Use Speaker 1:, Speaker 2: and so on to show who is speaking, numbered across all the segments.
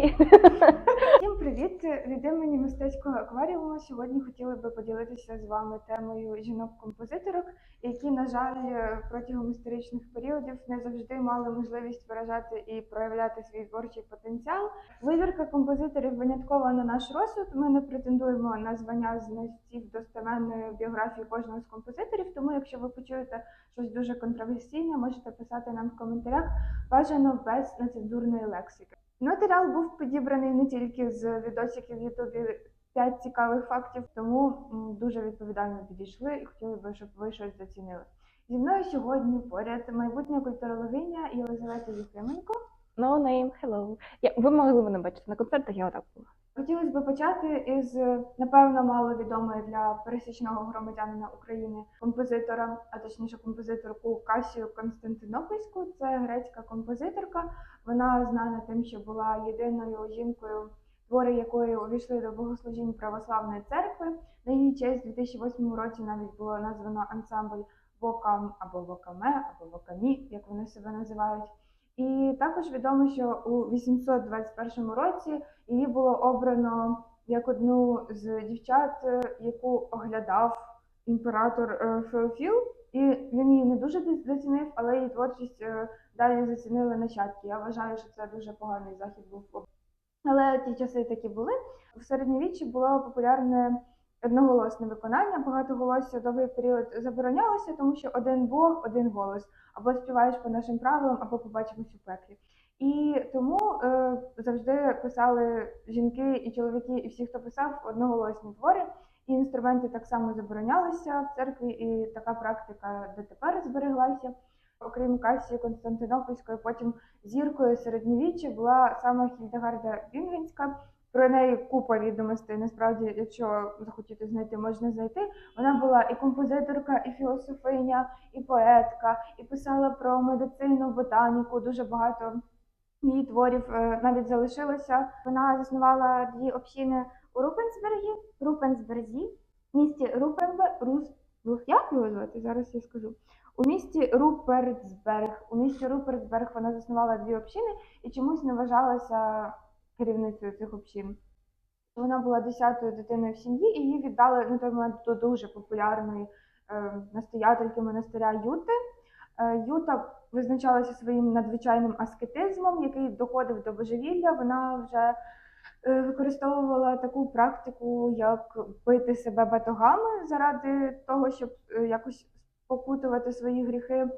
Speaker 1: Всім привіт! Від імені мистецького акваріуму. Сьогодні хотіли би поділитися з вами темою жінок-композиторок, які, на жаль, протягом історичних періодів не завжди мали можливість виражати і проявляти свій творчий потенціал. Вибірка композиторів винятково на наш розсуд. Ми не претендуємо на звання знавців достеменної біографії кожного з композиторів. Тому, якщо ви почуєте щось дуже контроверсійне, можете писати нам в коментарях. Бажано без нецензурної лексики. Матеріал був підібраний не тільки з відосиків в Ютубі П'ять цікавих фактів, тому дуже відповідально підійшли і хотіли би, щоб ви щось зацінили. Зі мною сьогодні поряд майбутня культурологиня Єлизавета Єфименко.
Speaker 2: No name, hello. Я, ви могли мене бачити на концертах, я отак була.
Speaker 1: Хотілося б почати із напевно маловідомої для пересічного громадянина України композитора, а точніше композиторку Касію Константинопольську. Це грецька композиторка. Вона знана тим, що була єдиною жінкою, твори якої увійшли до богослужінь православної церкви. На її честь у 2008 році навіть було названо ансамбль Вокам або Вокаме, або Вокамі, як вони себе називають. І також відомо, що у 821 році її було обрано як одну з дівчат, е, яку оглядав імператор е, Феофіл. І він її не дуже зацінив, але її творчість е, далі зацінили нащадки. Я вважаю, що це дуже поганий захід був. Але ті часи такі були. В середньовіччі було популярне одноголосне виконання. Багатоголосся довгий період заборонялося, тому що один Бог, один голос. Або співаєш по нашим правилам, або побачимось у пеклі. І тому е, завжди писали жінки і чоловіки, і всі, хто писав одноголосні твори. І інструменти так само заборонялися в церкві, і така практика дотепер збереглася. Окрім Касії Константинопольської, потім зіркою середньовіччя була саме Хільдегарда Вінгенська. Про неї купа відомостей. Насправді, якщо захотіти знайти, можна знайти. Вона була і композиторка, і філософиня, і поетка, і писала про медицину, ботаніку. Дуже багато її творів е, навіть залишилося. Вона заснувала дві общини у Рупенсбергі, Рупенсберзі, в місті Рупенбе, Рус, Рух, як його звати? Зараз я скажу. У місті Руперцберг. У місті Руперцберг вона заснувала дві общини і чомусь не вважалася керівницею цих общин. Вона була десятою дитиною в сім'ї, і її віддали на той момент до дуже популярної е, настоятельки монастиря Юти. Е, Юта визначалася своїм надзвичайним аскетизмом, який доходив до божевілля. Вона вже е, використовувала таку практику, як бити себе батогами заради того, щоб якось покутувати свої гріхи.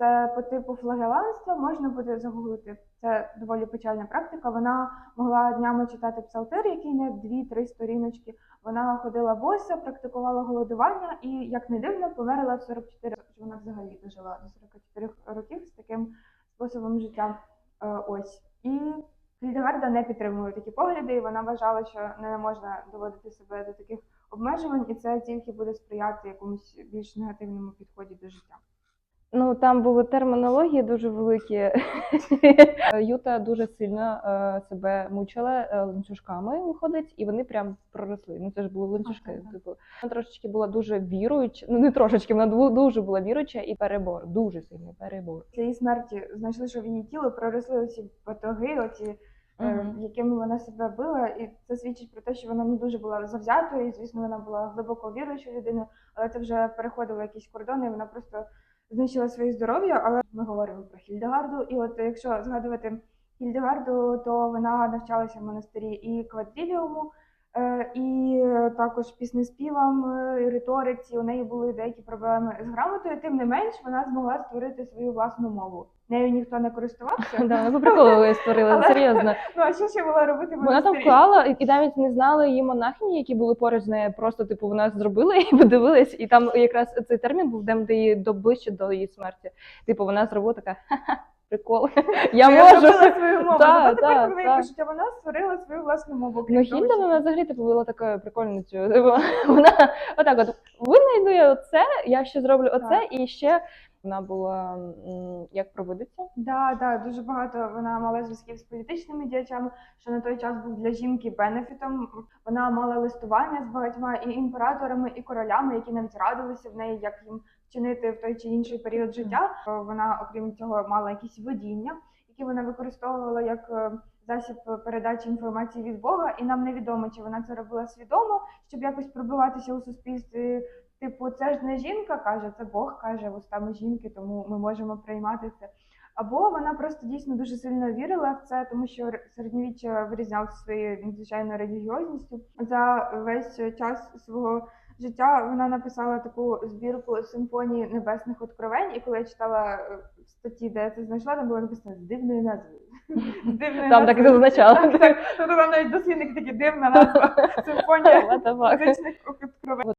Speaker 1: Це по типу флагеланства можна буде загуглити. Це доволі печальна практика. Вона могла днями читати псалтир, який не дві-три сторіночки. Вона ходила боса, практикувала голодування і, як не дивно, померла в 44 роки. Вона взагалі дожила до 44 років з таким способом життя. Е, Ось і Хільдегарда не підтримувала такі погляди, і вона вважала, що не можна доводити себе до таких обмежувань, і це тільки буде сприяти якомусь більш негативному підході до життя.
Speaker 2: Ну там були термінології дуже великі. Юта дуже сильно е, себе мучила е, ланцюжками, виходить, і вони прям проросли. Ну це ж були ланцюжки.
Speaker 1: Ага.
Speaker 2: Типу вона трошечки була дуже віруюча. Ну не трошечки, вона ду- дуже була віруюча і перебор, дуже сильний перебор.
Speaker 1: Після її смерті знайшли, що в її тіло проросли оці батоги, оці,
Speaker 2: Мгм.
Speaker 1: якими вона себе била, і це свідчить про те, що вона не дуже була завзятою, і звісно, вона була глибоко віруючою людиною, але це вже переходило якісь кордони, і вона просто знищила своє здоров'я. Але ми говоримо про Хільдегарду, і от якщо згадувати Хільдегарду, то вона навчалася в монастирі і квадріліуму. е, І також піснеспівам, е, риториці у неї були деякі проблеми з грамотою. Тим не менш, вона змогла створити свою власну мову. Нею ніхто не користувався.
Speaker 2: Да, вона по приколу
Speaker 1: Але-
Speaker 2: серйозно.
Speaker 1: Ну а що ще була робити
Speaker 2: Вона там вклала і навіть не знали її монахині, які були поруч з нею. Просто типу вона зробила і подивилась, і там якраз цей термін був де її до ближче до її смерті. Типу, вона зробила така прикол. Я
Speaker 1: Я
Speaker 2: можу.
Speaker 1: зробила свою мову.
Speaker 2: Да, да,
Speaker 1: про неї
Speaker 2: да.
Speaker 1: пишуть, а вона створила свою власну мову.
Speaker 2: Ну,
Speaker 1: що-
Speaker 2: вона взагалі типу була такою прикольницею. Вона отак, от винайду я оце, я ще зроблю оце,
Speaker 1: Так.
Speaker 2: і ще вона була як проводиться.
Speaker 1: Да, да, дуже багато вона мала зв'язків з політичними діячами, що на той час був для жінки бенефітом. Вона мала листування з багатьма і імператорами, і королями, які навіть радилися в неї, як їм вчинити в той чи інший період життя. Вона, окрім цього, мала якісь видіння, які вона використовувала як е, засіб передачі інформації від Бога, і нам невідомо, чи вона це робила свідомо, щоб якось пробиватися у суспільстві. Типу, це ж не жінка каже, це Бог каже вустами жінки, тому ми можемо приймати це. Або вона просто дійсно дуже сильно вірила в це, тому що середньовіччя вирізнявся своєю надзвичайною релігіозністю. За весь час свого життя вона написала таку збірку симфонії небесних откровень. І коли я читала е, статті, де я це знайшла, там було написано з дивною назвою.
Speaker 2: Там так і.
Speaker 1: Тобто там навіть дослідник такі дивна назва симфонія музичних откровень.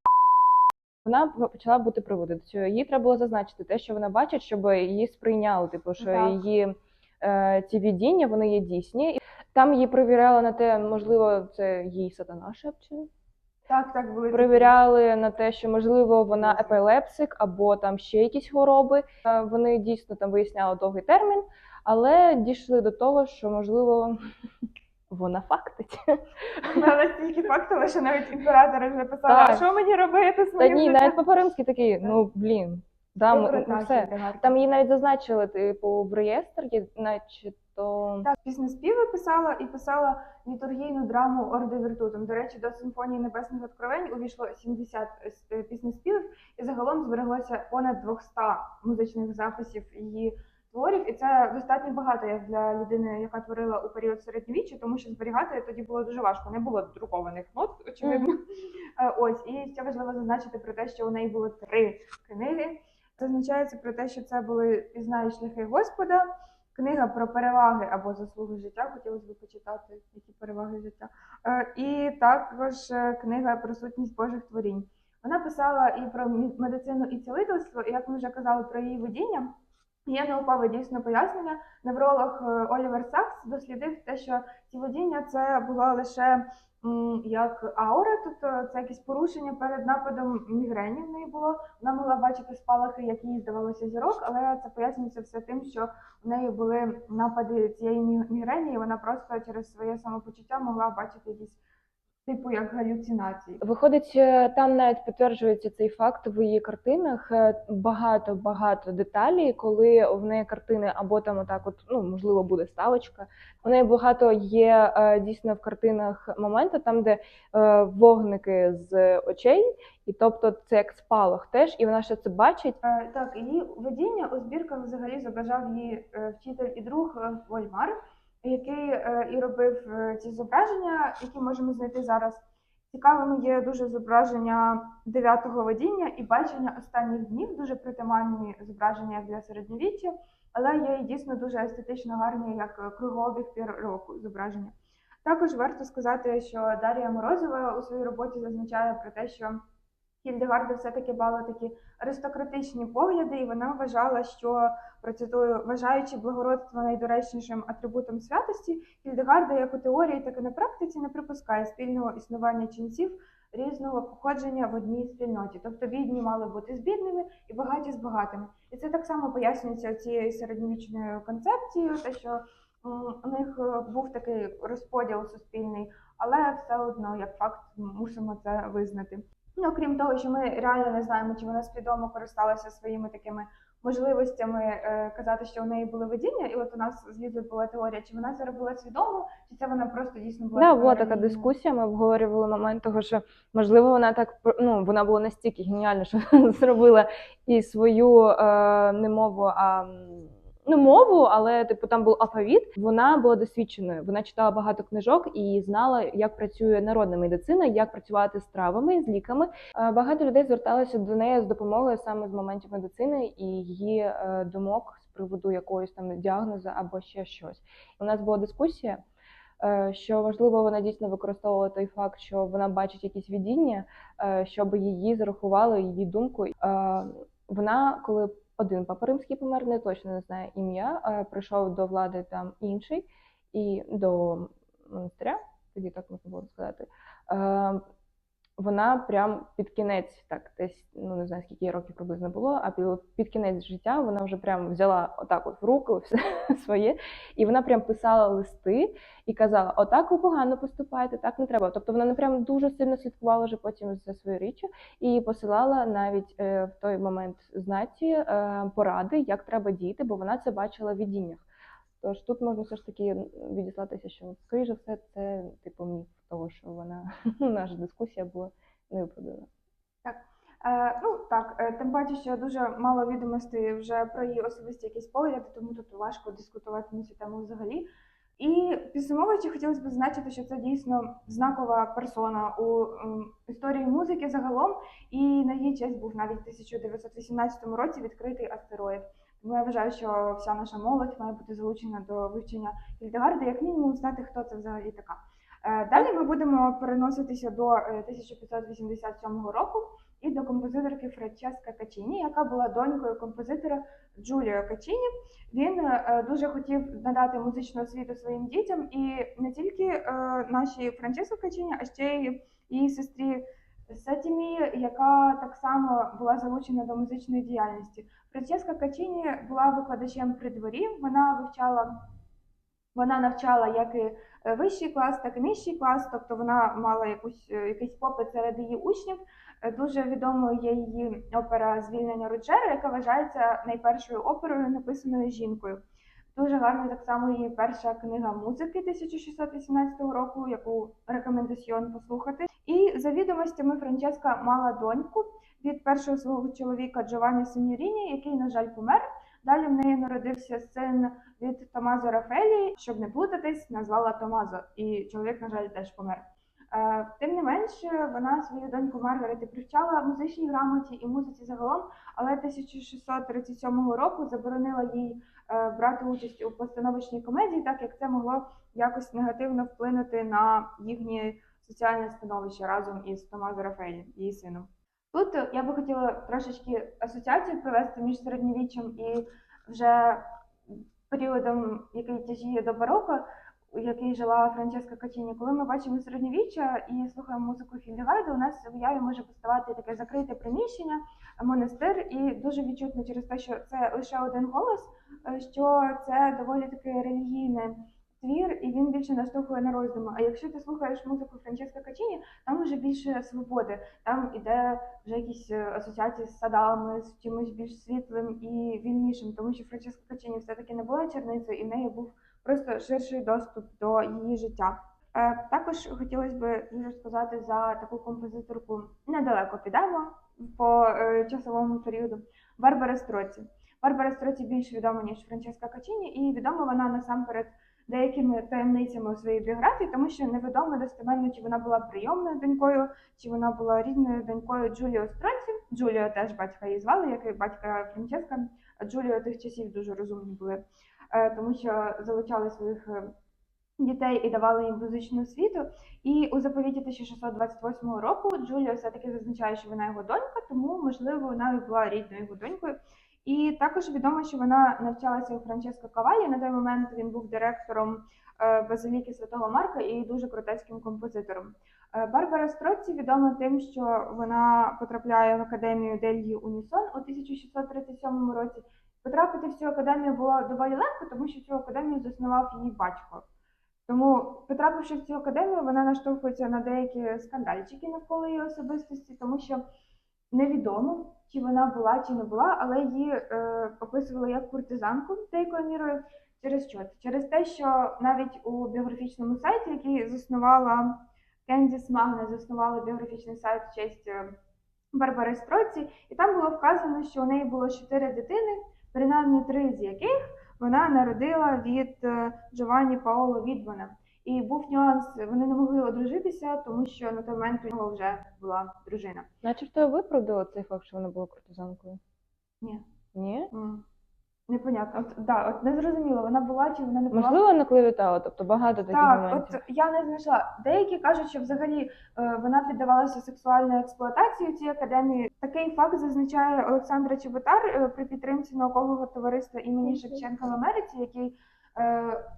Speaker 2: Вона почала бути приводитою. Їй треба було зазначити те, що вона бачить, щоб її сприйняли. Типу, що
Speaker 1: Так.
Speaker 2: її е, ці видіння вони є дійсні. Там її перевіряли на те, можливо, це їй сатана шепче.
Speaker 1: Так, так були.
Speaker 2: Перевіряли на те, що можливо вона епілепсик або там ще якісь хвороби. Е, Вони дійсно там виясняли довгий термін, але дійшли до того, що можливо вона фактить.
Speaker 1: Вона настільки фактова, що навіть імператори вже писали, а що мені робити з
Speaker 2: Та ні,
Speaker 1: життям?»
Speaker 2: навіть Папа такий, ну блін, да, ми-
Speaker 1: Добре,
Speaker 2: ну,
Speaker 1: так,
Speaker 2: все. Там її навіть зазначили, типу, в реєстрі, наче то.
Speaker 1: Так, піснеспіви писала і писала літургійну драму Орди Віртутом. До речі, до симфонії небесних откровень увійшло 70 е, піснеспівів, і загалом збереглося понад 200 музичних записів її творів. І це достатньо багато як для людини, яка творила у період середньовіччя, тому що зберігати тоді було дуже важко. Не було друкованих нот, очевидно. Е, Ось і ще важливо зазначити про те, що у неї було три книги. Зазначається про те, що це були пізнаї шляхи Господа. Книга про переваги або заслуги життя, хотілося б почитати, які переваги життя. Е, І також е, книга про сутність Божих творінь. Вона писала і про медицину і цілительство, і як ми вже казали про її видіння. Є наукове дійсно пояснення. Невролог е, Олівер Сакс дослідив те, що ці видіння це була лише як аура, тобто це якесь порушення перед нападом мігрені в неї було. Вона могла бачити спалахи, як їй здавалося зірок, але це пояснюється все тим, що в неї були напади цієї мігрені, і вона просто через своє самопочуття могла бачити якісь типу як галюцинації.
Speaker 2: Виходить, е, там навіть підтверджується цей факт в її картинах. Багато багато деталей, коли в неї картини або там отак, от ну можливо, буде ставочка. У неї багато є е, дійсно в картинах моменти, там, де е, вогники з очей, і тобто це як спалах теж, і вона ще це бачить.
Speaker 1: Е, Так, її видіння у збірках взагалі зображав її е, вчитель і друг е, Вольмар, який е, і робив е, ці зображення, які можемо знайти зараз. Цікавими є дуже зображення дев'ятого видіння і бачення останніх днів, дуже притаманні зображення для середньовіччя, але є і дійсно дуже естетично гарні, як кругообіг пір року зображення. Також варто сказати, що Дар'я Морозова у своїй роботі зазначає про те, що Хільдегарда все-таки мала такі аристократичні погляди, і вона вважала, що процитую, вважаючи благородство найдоречнішим атрибутом святості, Хільдегарда як у теорії, так і на практиці не припускає спільного існування ченців різного походження в одній спільноті. Тобто бідні мали бути з бідними і багаті з багатими. І це так само пояснюється цією середньовічною концепцією, те, що у них е, був такий розподіл суспільний, але все одно, як факт, мусимо це визнати. Ну, окрім того, що ми реально не знаємо, чи вона свідомо користалася своїми такими можливостями е, казати, що у неї були видіння, і от у нас з Лізою була теорія, чи вона це робила свідомо, чи це вона просто дійсно була
Speaker 2: Да, була така дискусія. Ми обговорювали момент того, що можливо вона так ну вона була настільки геніальна, що зробила і свою е, не мову, а ну мову, але типу там був алфавіт. Вона була досвідченою. Вона читала багато книжок і знала, як працює народна медицина, як працювати з травами, з ліками. Е, Багато людей зверталися до неї з допомогою саме з моментів медицини і її е, думок з приводу якоїсь там діагнозу або ще щось. У нас була дискусія. е, Що важливо, вона дійсно використовувала той факт, що вона бачить якісь видіння, щоб її зарахували, її думку. Вона, коли один папа римський помер, не точно не знаю ім'я, е, прийшов до влади там інший і до монастиря, тоді так можна було сказати. Вона прям під кінець, так десь ну не знаю скільки років приблизно було, а під, під кінець життя вона вже прям взяла отак от в руки все своє, і вона прям писала листи і казала: Отак ви погано поступаєте, так не треба. Тобто вона не прям дуже сильно слідкувала вже потім за своєю річчю і посилала навіть е, в той момент знаті е, поради, як треба діяти, бо вона це бачила в видіннях. Тож тут можна все ж таки відіслатися, що скоріше все це типу міф того, що вона наша дискусія була невиправдана.
Speaker 1: Е, ну так, е, тим паче, що дуже мало відомостей вже про її особисті якісь погляди, тому тут важко дискутувати на цю тему взагалі. І підсумовуючи, хотілося б зазначити, що це дійсно знакова персона у історії музики загалом, і на її честь був навіть в 1918 році відкритий астероїд. Тому я вважаю, що вся наша молодь має бути залучена до вивчення Гільдегарди, як мінімум знати, хто це взагалі така. Е, Далі ми будемо переноситися до е, 1587 року і до композиторки Франческа Качіні, яка була донькою композитора Джуліо Качіні. Він е, дуже хотів надати музичну освіту своїм дітям, і не тільки е, нашій Франческо Качіні, а ще й її сестрі Сетімі, яка так само була залучена до музичної діяльності. Франческа Качіні була викладачем при дворі. Вона вивчала, вона навчала як і е, вищий клас, так і нижчий клас, тобто вона мала якусь е, якийсь попит серед її учнів. Е, Дуже відомою є її опера Звільнення Руджера, яка вважається найпершою оперою, написаною жінкою. Дуже гарна так само її перша книга музики 1618 року, яку рекомендаціон послухати. І за відомостями Франческа мала доньку від першого свого чоловіка Джованні Синьоріні, який, на жаль, помер. Далі в неї народився син від Томазо Рафелі, щоб не плутатись, назвала Томазо. І чоловік, на жаль, теж помер. Е, Тим не менш, вона свою доньку Маргарет привчала музичній грамоті і музиці загалом, але 1637 року заборонила їй е, брати участь у постановочній комедії, так як це могло якось негативно вплинути на їхнє соціальне становище разом із Томазо Рафаелі, її сином. Тут е, я би хотіла трошечки асоціацію провести між середньовіччям і вже періодом, який тяжіє до бароко, у який жила Франческа Качіні. Коли ми бачимо середньовіччя і слухаємо музику Хільдегарда, у нас в уяві може поставати таке закрите приміщення, монастир, і дуже відчутно через те, що це лише один голос, е, що це доволі таки релігійне твір, і він більше наштовхує на роздуми. А якщо ти слухаєш музику Франческа Качіні, там вже більше свободи, там іде вже якісь е, асоціації з садами, з чимось більш світлим і вільнішим, тому що Франческа Качіні все-таки не була черницею, і в неї був просто ширший доступ до її життя. Е, Також хотілося б дуже сказати за таку композиторку недалеко підемо по е, часовому періоду. Барбара Строці. Барбара Строці більш відома, ніж Франческа Качіні, і відома вона насамперед деякими таємницями у своїй біографії, тому що невідомо достеменно, чи вона була прийомною донькою, чи вона була рідною донькою Джуліо Строці. Джуліо теж батька її звали, як і батька Франческа. Джуліо тих часів дуже розумні були, е, тому що залучали своїх е, дітей і давали їм музичну освіту. І у заповіті 1628 року Джуліо все-таки зазначає, що вона його донька, тому можливо вона і була рідною його донькою. І також відомо, що вона навчалася у Франческо Кавалі. На той момент він був директором е, базиліки Святого Марка і дуже крутецьким композитором. Е, Барбара Строці відома тим, що вона потрапляє в академію Дельї Унісон у 1637 році. Потрапити в цю академію було доволі легко, тому що цю академію заснував її батько. Тому, потрапивши в цю академію, вона наштовхується на деякі скандальчики навколо її особистості, тому що невідомо, чи вона була, чи не була, але її е, описували як куртизанку деякою мірою. Через що? Через те, що навіть у біографічному сайті, який заснувала Кендіс Магне, заснувала біографічний сайт в честь е, Барбари Строці, і там було вказано, що у неї було чотири дитини, принаймні три з яких вона народила від е, Джованні Паоло Відмана. І був нюанс, вони не могли одружитися, тому що на той момент у нього вже була дружина.
Speaker 2: Начебто виправдала цей факт, що вона була куртизанкою.
Speaker 1: Ні.
Speaker 2: Ні?
Speaker 1: М. Непонятно. От, да, от не зрозуміло, вона була чи вона не була.
Speaker 2: Можливо, не клевітала, тобто багато таких
Speaker 1: Так,
Speaker 2: моментів.
Speaker 1: от я не знайшла. Деякі кажуть, що взагалі е, вона піддавалася сексуальної експлуатації у цій академії. Такий факт зазначає Олександра Чеботар е, при підтримці наукового товариства імені Шевченка в Америці, який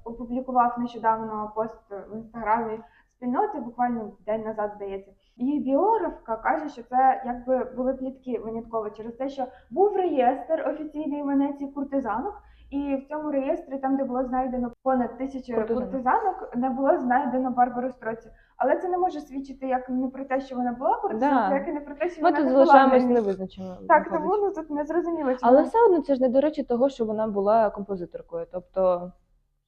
Speaker 1: опублікував нещодавно пост в інстаграмі спільноти, буквально день назад, здається. Її біографка каже, що це якби були плітки винятково через те, що був реєстр офіційний іменець куртизанок. І в цьому реєстрі, там, де було знайдено понад тисячу
Speaker 2: Куртизанок.
Speaker 1: куртизанок, не було знайдено Барбару Строці. Але це не може свідчити як не про те, що вона була куртизанкою,
Speaker 2: Да.
Speaker 1: як і не про те, що
Speaker 2: Ми
Speaker 1: вона
Speaker 2: тут
Speaker 1: не була.
Speaker 2: залишаємось невизначеними.
Speaker 1: Так, тому ну тут не зрозуміло, чи
Speaker 2: Але все одно це ж не до речі того, що вона була композиторкою. Тобто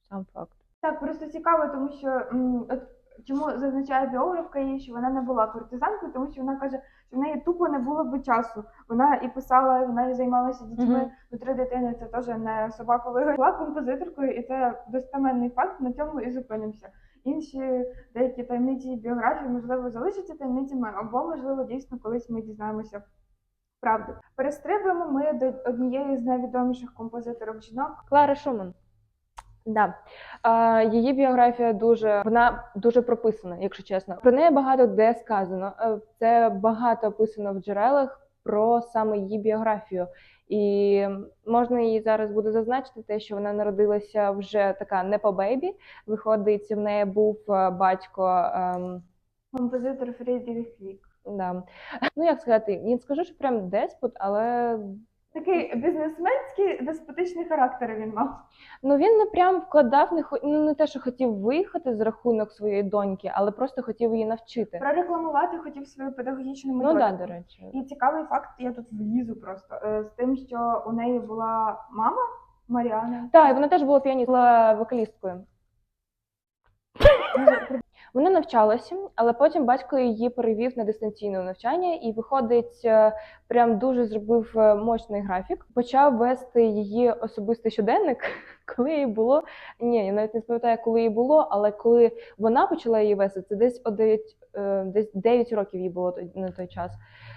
Speaker 2: Сам факт.
Speaker 1: Так, просто цікаво, тому що от чому зазначає біографка її, що вона не була кортизанкою, тому що вона каже, що в неї тупо не було би часу. Вона і писала, і вона і займалася дітьми.
Speaker 2: Мгм.
Speaker 1: Ну, три дитини це теж не собака вигодь. Була композиторкою, і це достеменний факт. На цьому і зупинимося. Інші деякі таємниці біографії, можливо, залишаться таємницями, або можливо дійсно колись ми дізнаємося правду. Перестрибуємо ми до однієї з найвідоміших композиторок жінок.
Speaker 2: Клара Шуман. Да. А, її біографія дуже вона дуже прописана, якщо чесно. Про неї багато де сказано. Е, Це багато описано в джерелах про саме її біографію. І можна її зараз буде зазначити, те, що вона народилася вже така не по бейбі. Виходить, в неї був е, батько. ем,
Speaker 1: Композитор Фрідріх Вік.
Speaker 2: да. Ну як сказати, не скажу, що прям деспот, але
Speaker 1: Такий бізнесменський деспотичний характер він мав.
Speaker 2: Ну він не прям вкладав, не хо- ну не те, що хотів виїхати з рахунок своєї доньки, але просто хотів її навчити.
Speaker 1: Прорекламувати хотів свою педагогічну
Speaker 2: Ну да, до речі.
Speaker 1: І цікавий факт, я тут влізу просто е, з тим, що у неї була мама Маріана.
Speaker 2: Так, і вона теж була піаністом, була вокалісткою. Вона навчалася, але потім батько її перевів на дистанційне навчання і виходить, е, прям дуже зробив е, мощний графік. Почав вести її особистий щоденник, коли їй було. Ні, я навіть не пам'ятаю, коли їй було, але коли вона почала її вести, це десь о 9, е, десь 9 років їй було на той час.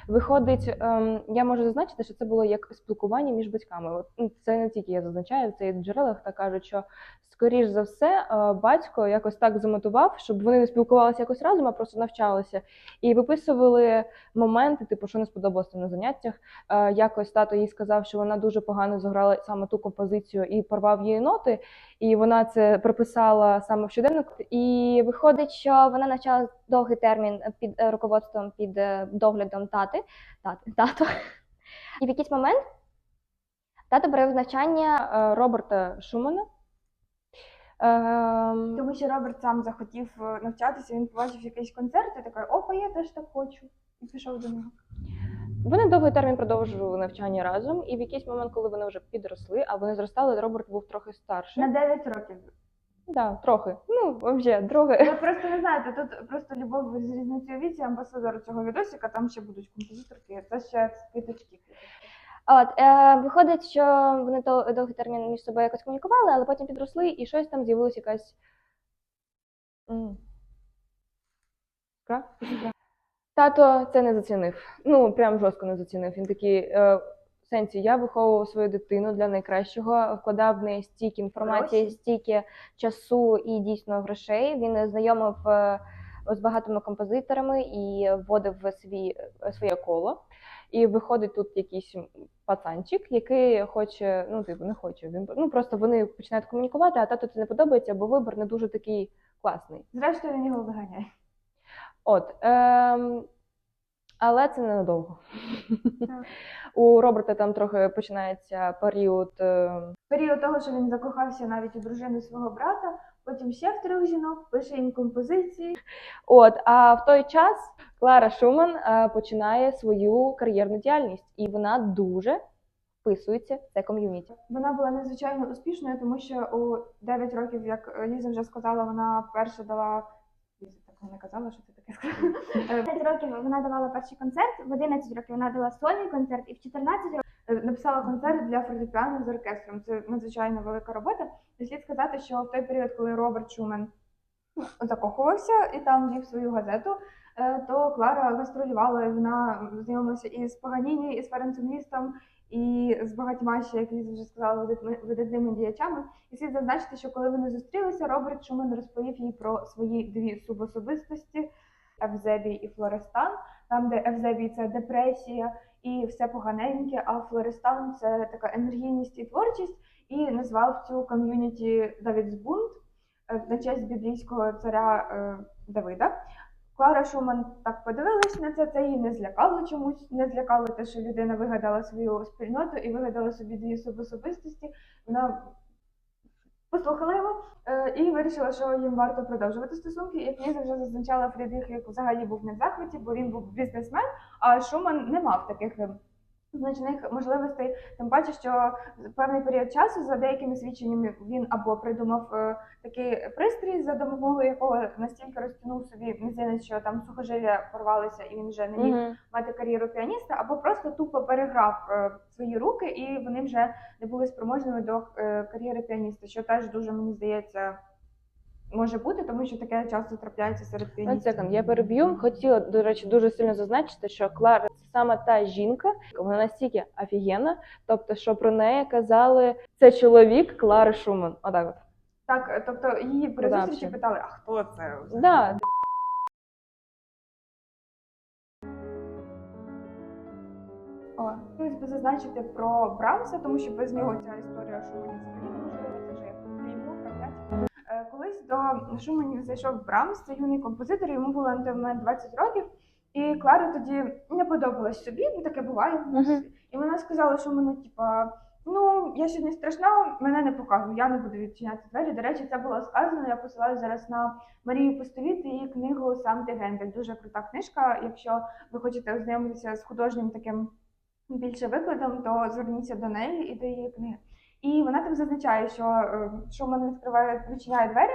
Speaker 2: Виходить, ем, я можу зазначити, що це було як спілкування між батьками. Ну, це не тільки я зазначаю, це і в джерелах так кажуть, що скоріш за все е, батько якось так замотував, щоб вони не спілкувалися якось разом, а просто навчалися. І виписували моменти, типу, що не сподобалося на заняттях. Е, Якось тато їй сказав, що вона дуже погано заграла саме ту композицію і порвав її ноти. І вона це прописала саме в щоденник. І
Speaker 3: Виходить, що вона навчала довгий термін під е, руководством, під е, доглядом тати, тати, тато. І в якийсь момент тато бере навчання
Speaker 2: е, Роберта Шумана. Ем,
Speaker 1: Тому що Роберт сам захотів навчатися, він побачив якийсь концерт і такий, опа, я теж так хочу. І пішов до нього.
Speaker 2: Вони довгий термін продовжували навчання разом, і в якийсь момент, коли вони вже підросли, а вони зростали, Роберт був трохи старший.
Speaker 1: На 9 років.
Speaker 2: Да, трохи. Ну, взагалі, трохи.
Speaker 1: Ви просто не знаєте, тут просто любов з різницею у віці, амбасадор цього відосика, там ще будуть композиторки, це ще квіточки.
Speaker 3: От, е, виходить, що вони то довгий термін між собою якось комунікували, але потім підросли і щось там з'явилася якась.
Speaker 2: М. Іскра? Тато це не зацінив. Ну, прям жорстко не зацінив. Він такий. Е, в сенсі, я виховував свою дитину для найкращого, вкладав в неї стільки інформації, стільки часу і дійсно грошей. Він знайомив е, з багатими композиторами і вводив в свій, е, своє коло. І виходить тут якийсь пацанчик, який хоче, ну типу, не хоче. Він ну просто вони починають комунікувати, а тату це не подобається, бо вибір не дуже такий класний.
Speaker 1: Зрештою, він його виганяє.
Speaker 2: От, ем, але це ненадовго.
Speaker 1: Так.
Speaker 2: У Роберта там трохи починається період. е,
Speaker 1: період того, що він закохався навіть у дружину свого брата, потім ще в трьох жінок, пише їм композиції.
Speaker 2: От, а в той час Клара Шуман е, починає свою кар'єрну діяльність, і вона дуже вписується в це ком'юніті.
Speaker 1: Вона була надзвичайно успішною, тому що у 9 років, як Ліза вже сказала, вона перша дала. Так не казала, що це таке сказала. Е,
Speaker 3: 5 років вона давала перший концерт, в 11 років вона дала сольний концерт, і в 14 років
Speaker 1: Е, Написала концерт для фортепіано з оркестром. Це надзвичайно велика робота. І слід сказати, що в той період, коли Роберт Шумен закохувався і там вів свою газету, е, то Клара гастролювала, вона знайомилася і з Паганіні, і з Ференцем Лістом, і з багатьма ще, як Ліза вже сказала, видатними- діячами. І слід зазначити, що коли вони зустрілися, Роберт Шумен розповів їй про свої дві субособистості Евзебій і Флорестан, там, де Евзебій це депресія і все поганеньке, а Флористан це така енергійність і творчість, і назвав цю ком'юніті Давід Збунт е, на честь біблійського царя е, Давида. Клара Шуман так подивилась на це, це її не злякало чомусь, не злякало те, що людина вигадала свою спільноту і вигадала собі дві особистості. Вона послухала його е, і вирішила, що їм варто продовжувати стосунки. Як Ліза вже зазначала, Фрідріх як взагалі був не в захваті, бо він був бізнесмен, а Шуман не мав таких е, значних можливостей. Тим паче, що в певний період часу, за деякими свідченнями, він або придумав е, такий пристрій, за допомогою якого настільки розтягнув собі мізинець, що там сухожилля порвалися, і він вже не міг
Speaker 2: Мгм.
Speaker 1: мати кар'єру піаніста, або просто тупо переграв е, свої руки, і вони вже не були спроможними до е, кар'єри піаніста, що теж дуже мені здається. Може бути, тому що таке часто трапляється серед піаністів.
Speaker 2: я переб'ю. Хотіла, до речі, дуже сильно зазначити, що Клара саме та жінка, вона настільки офігенна, тобто, що про неї казали, це чоловік Клари Шуман. Отак от.
Speaker 1: Так, тобто її при
Speaker 2: да,
Speaker 1: зустрічі питали, а хто це? взагалі?»
Speaker 2: Да,
Speaker 1: О, хотілося б зазначити про Брамса, тому що без нього ця історія Шуманів взагалі пряму. Е, Колись до Шуманів зайшов Брамс, це юний композитор, йому було на той момент 20 років, і Клара тоді не подобалась собі, ну таке буває.
Speaker 2: Мгм.
Speaker 1: І вона сказала Шуману, типа, ну я ще не страшна, мене не показуй, я не буду відчиняти двері. До речі, це було сказано. Я посилаю зараз на Марію Постовіт і її книгу Сам ти Гендель. Дуже крута книжка. Якщо ви хочете ознайомитися з художнім таким більше викладом, то зверніться до неї і до її книги. І вона там зазначає, що е, Шуман відкриває, відчиняє двері.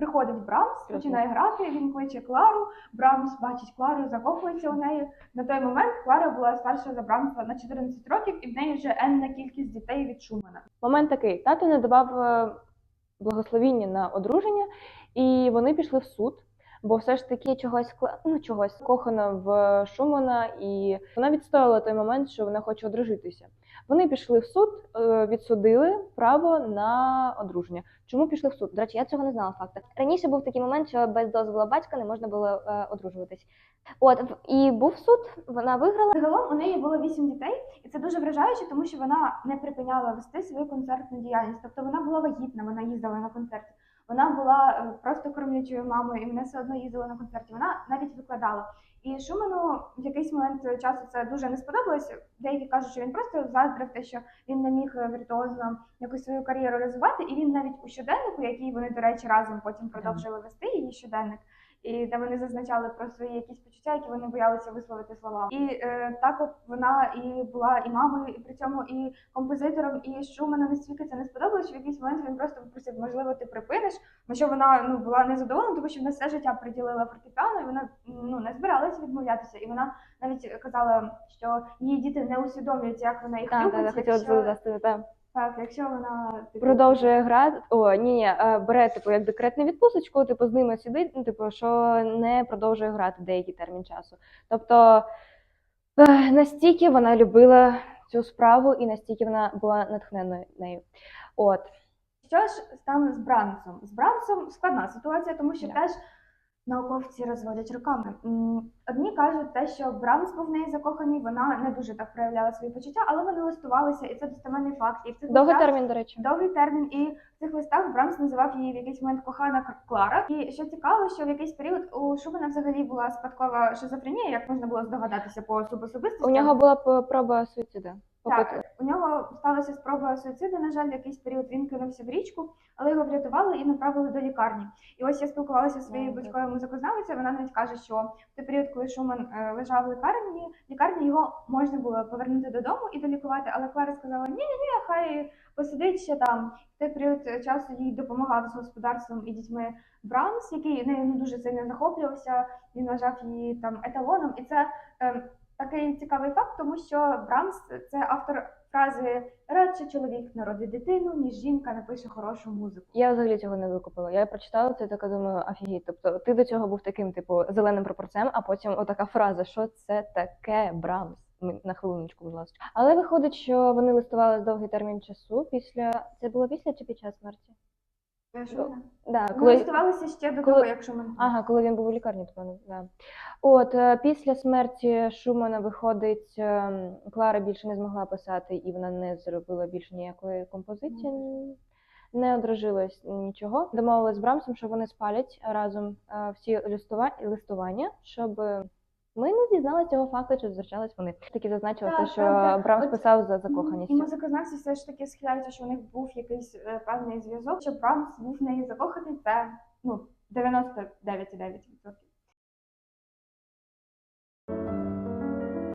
Speaker 1: Приходить Брамс, починає грати, він кличе Клару. Брамс бачить Клару, закохується у неї. На той момент Клара була старша за Брамса на 14 років, і в неї вже енна кількість дітей від Шумана.
Speaker 2: момент такий: тато не давав е, благословіння на одруження, і вони пішли в суд. Бо все ж таки чогось ну, чогось кохана в Шумана, і вона відстояла той момент, що вона хоче одружитися. Вони пішли в суд, е, відсудили право на одруження.
Speaker 3: Чому пішли в суд? До речі, я цього не знала факту. Раніше був такий момент, що без дозволу батька не можна було е, одружуватись. От і був суд, вона виграла.
Speaker 1: Загалом у неї було вісім дітей, і це дуже вражаюче, тому що вона не припиняла вести свою концертну діяльність. Тобто вона була вагітна, вона їздила на концерти. Вона була е, просто кормлячою мамою, і вона все одно їздила на концерті. Вона навіть викладала. І Шуману в якийсь момент часу це дуже не сподобалося. Деякі кажуть, що він просто заздрив те, що він не міг е, віртуозно якусь свою кар'єру розвивати. І він навіть у щоденнику, який вони, до речі, разом потім продовжили вести її щоденник, і де вони зазначали про свої якісь почуття, які вони боялися висловити словами. І е, так от вона і була і мамою, і при цьому і композитором, і Шуману настільки це не сподобалось, що в якийсь момент він просто попросив, можливо, ти припиниш. На що вона ну була незадоволена, тому що вона все життя приділила фортепіано, і вона ну не збиралася відмовлятися. І вона навіть казала, що її діти не усвідомлюють, як вона їх любить.
Speaker 2: так,
Speaker 1: якщо.
Speaker 2: Так.
Speaker 1: Так, якщо вона типу,
Speaker 2: Продовжує грати. О, ні, ні, е, бере типу як декретну відпусточку, типу з ними сидить, ну, типу, що не продовжує грати деякий термін часу. Тобто е, настільки вона любила цю справу і настільки вона була натхненою нею. От.
Speaker 1: Що ж стане з Брамсом? З Брамсом складна ситуація, тому що
Speaker 2: Да.
Speaker 1: теж науковці розводять руками. Одні кажуть те, що Брамс був в неї закоханий, вона не дуже так проявляла свої почуття, але вони листувалися, і це достеменний факт. І в цих
Speaker 2: Довгий
Speaker 1: листах-
Speaker 2: термін, до речі.
Speaker 1: Довгий термін, і в цих листах Брамс називав її в якийсь момент кохана Клара. І що цікаво, що в якийсь період у Шубана взагалі була спадкова шизофренія, як можна було здогадатися по субособистості.
Speaker 2: У нього була проба суїциду.
Speaker 1: Так, у нього сталася спроба суїциду. На жаль, в якийсь період він кинувся в річку, але його врятували і направили до лікарні. І ось я спілкувалася зі своєю батькою музикознавицею. Вона навіть каже, що в той період, коли Шуман е, лежав в лікарні, лікарні його можна було повернути додому і долікувати. Але Клара сказала: ні, ні, ні, хай посидить ще там. В той період часу їй допомагав з господарством і дітьми Брамс, який нею не дуже сильно захоплювався. Він вважав її там еталоном, і це. Такий цікавий факт, тому що Брамс це автор фрази радше чоловік народить дитину, ніж жінка напише хорошу музику.
Speaker 2: Я взагалі цього не викупила. Я прочитала це і така думаю, офігеть. Тобто ти до цього був таким, типу, зеленим прапорцем, а потім отака фраза, що це таке Брамс. На хвилиночку, будь ласка. Але виходить, що вони листували довгий термін часу після. Це було після чи під час смерті?
Speaker 1: Шумана.
Speaker 2: Да,
Speaker 1: Ми
Speaker 2: коли...
Speaker 1: листувалися ще до
Speaker 2: коли-
Speaker 1: того, як Шуман.
Speaker 2: Ага, коли він був у лікарні, то певно, да. От е, після смерті Шумана виходить, ем, Клара більше не змогла писати, і вона не зробила більше ніякої композиції. Не одружилась нічого. Домовилась з Брамсом, що вони спалять разом е, всі листува... листування, щоб е, ми не дізналися цього факту, чи зустрічались вони. Таки зазначила
Speaker 1: Так,
Speaker 2: те, що. Брамс
Speaker 1: От
Speaker 2: писав за
Speaker 1: І
Speaker 2: закоханістю.
Speaker 1: музикознавці все ж таки схиляються, що у них був якийсь е, певний зв'язок, що Брамс був в неї закоханий, це ну 99,9%.